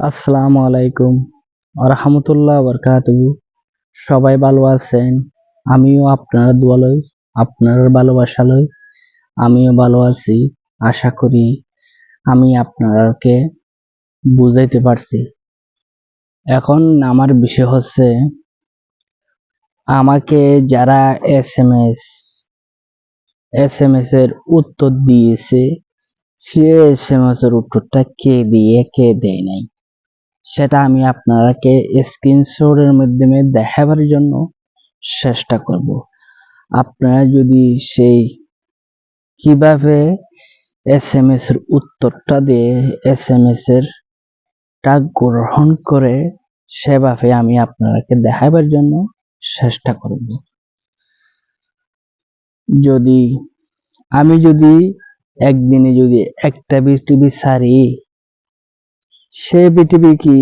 আসসালামু আলাইকুম রহমতুল্লাহ বরকাতুহু। সবাই ভালো আছেন? আমিও আপনার দোয়ালই আপনার ভালোবাসালই আমিও ভালো আছি, আশা করি আমি আপনাকে বুঝাইতে পারছি। এখন আমার বিষয় হচ্ছে, আমাকে যারা S M S S M S এর উত্তর দিয়েছে, সে এস এম এস এর উত্তরটা কে দিয়ে, কে দেয় নাই? সেটা আমি আপনাকে স্ক্রিনশটের মাধ্যমে দেখাবার জন্য চেষ্টা করব। আপনারা যদি সেই কীভাবে এস এম এস এর উত্তরটা দিয়ে এস এম এস এর টা গ্রহণ করে সেভাবে আমি আপনাকে দেখাবার জন্য চেষ্টা করব। যদি আমি যদি একদিনে যদি একটা বিটিভি সারি সে পৃথিবী কি?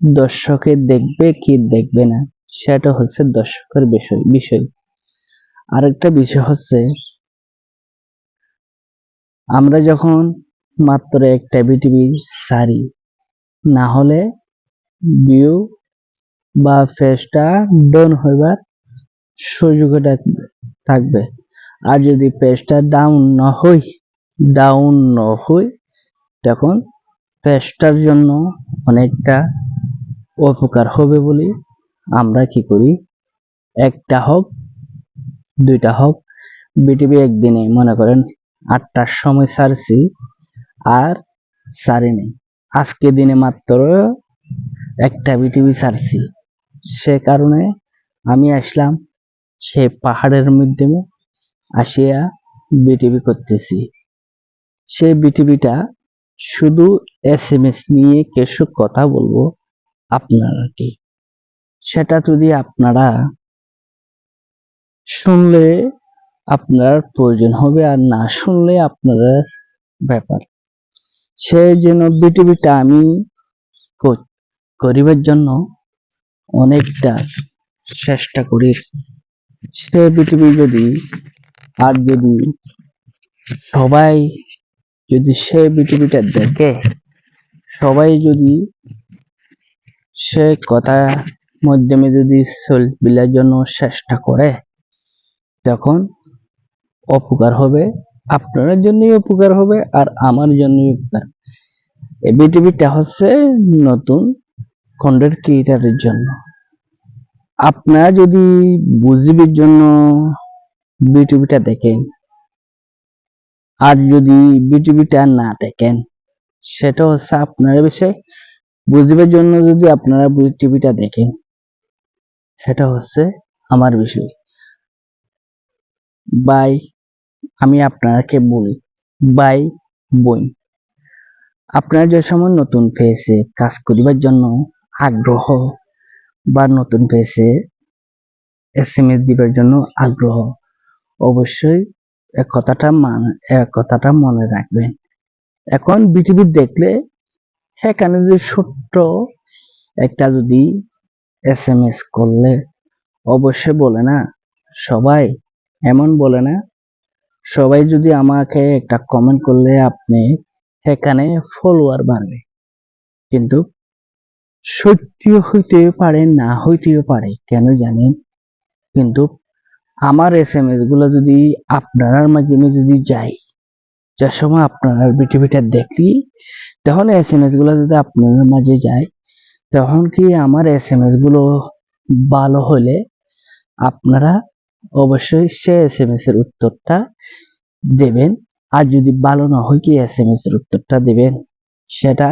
দর্শকে দেখবে কি দেখবে না? সেটা হচ্ছে দর্শকের বিষয় বিষয়। আরেকটা বিষয় হচ্ছে, আমরা যখন মাত্র একটা বিটিভি সারি, না হলে ভিউ বা ফেসটা ডাউন হইবার সুযোগ থাকবে। আর যদি পেজটা ডাউন না হই ডাউন না হই, তখন পেজটার জন্য অনেকটা উপকার হবে বলে আমরা কি করি? একটা হোক, দুইটা হোক বিটিভি একদিনে মনে করেন আটটার সময় ছাড়ছি আর ছাড়িনি আজকে দিনে মাত্র একটা বিটিভি ছাড়ছি সে কারণে আমি আসলাম সে পাহাড়ের মাধ্যমে আসিয়া বিটিভি করতেছি। সে বিটিভিটা শুধু এস এম এস নিয়ে কিছু কথা বলব আপনারা কি সেটা যদি আপনারা শুনলে আপনার প্রয়োজন হবে আর না শুনলে আপনার ব্যাপার। সে যেন বিটিভিটা আমি করিবার জন্য অনেকটা চেষ্টা করি। সে বিটিভি যদি আর যদি সবাই যদি সে বিটিভিটা দেখে, সবাই যদি সে কথা মাধ্যমে যদি বিলার জন্য চেষ্টা করে, তখন অপকার হবে, আপনার জন্যই উপকার হবে আর আমার জন্যই উপকার এই বিটিভিটা হচ্ছে নতুন কন্টেন্ট ক্রিয়েটারের জন্য। আপনারা যদি বুঝিবির জন্য বিটিভিটা দেখেন আর যদি বিটিভিটা না দেখেন, সেটা হচ্ছে আপনার বিষয় বুঝবার জন্য যদি আপনারা টিভিটা দেখেন, সেটা হচ্ছে আমার বিষয়। বাই, আমি আপনাকে বলি, বাই বই আপনার যে সময় নতুন পেয়েছে কাজ করিবার জন্য আগ্রহ বা নতুন পেয়েছে এস এম এস দিবার জন্য আগ্রহ, অবশ্যই এক কথাটা মান, এক কথাটা মনে রাখবেন এখন বিটিভি দেখলে, সেখানে যদি ছোট্ট একটা যদি এস এম এস করলে, অবশ্যই বলে না, সবাই এমন বলে না, সবাই যদি আমাকে একটা কমেন্ট করলে আপনি সেখানে ফলোয়ার বাড়বে। কিন্তু সত্যি হইতেও পারে, না হইতেও পারে, কেন জানেন? কিন্তু আমার এস এম এসগুলো যদি আপনার মাধ্যমে যদি যাই যার সময় আপনার বিটিভিটা দেখলি তখন এস এম এসগুলো যদি আপনার মাঝে যায়, তখন কি আমার এস এম এসগুলো ভালো হলে আপনারা অবশ্যই সে এস এম এস এর উত্তরটা দেবেন? আর যদি ভালো না হয়, কি এস এম এস এর উত্তরটা দেবেন? সেটা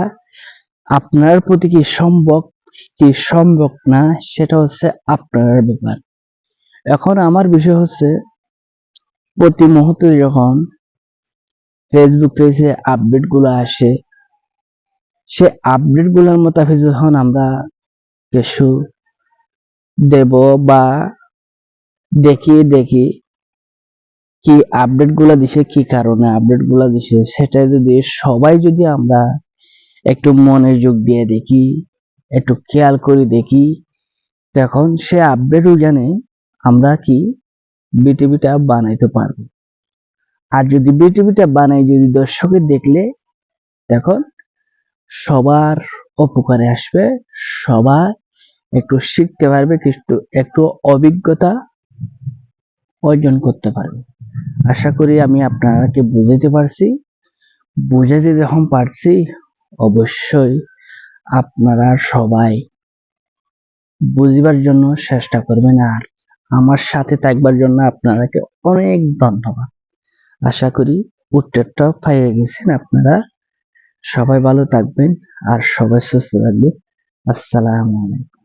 আপনার প্রতি কি সম্ভব কি সম্ভব না, সেটা হচ্ছে আপনার ব্যাপার। এখন আমার বিষয় হচ্ছে, প্রতি মুহূর্তে যখন ফেসবুক পেজে আপডেটগুলো আসে সে আপডেটগুলোর মোতাবেক যখন আমরা কিছু দেব বা দেখি দেখি, কি আপডেটগুলা দিছে, কি কারণে আপডেটগুলা দিছে, সেটা যদি সবাই যদি আমরা একটু মনোযোগ দিয়ে দেখি, একটু খেয়াল করে দেখি, তখন সে আপডেটও জানে আমরা কি বিটিভিটা বানাইতে পারব? আর যদি বিটিভিটা বানাই, যদি দর্শকের দেখলে তখন সবার উপকারে আসবে সবাই একটু শিখতে পারবে কিছু একটু অভিজ্ঞতা অর্জন করতে পারবে। আশা করি আমি আপনাকে বুঝাতে পারছি। বুঝাতে যখন পারছি, অবশ্যই আপনারা সবাই বুঝবার জন্য চেষ্টা করবেন। আর আমার সাথে থাকবার জন্য আপনাদেরকে অনেক ধন্যবাদ। আশা করি উত্তরটা পাইয়ে গেছেন আপনারা। সবাই ভালো থাকবেন আর সবাই সুস্থ থাকবেন। আসসালামু আলাইকুম।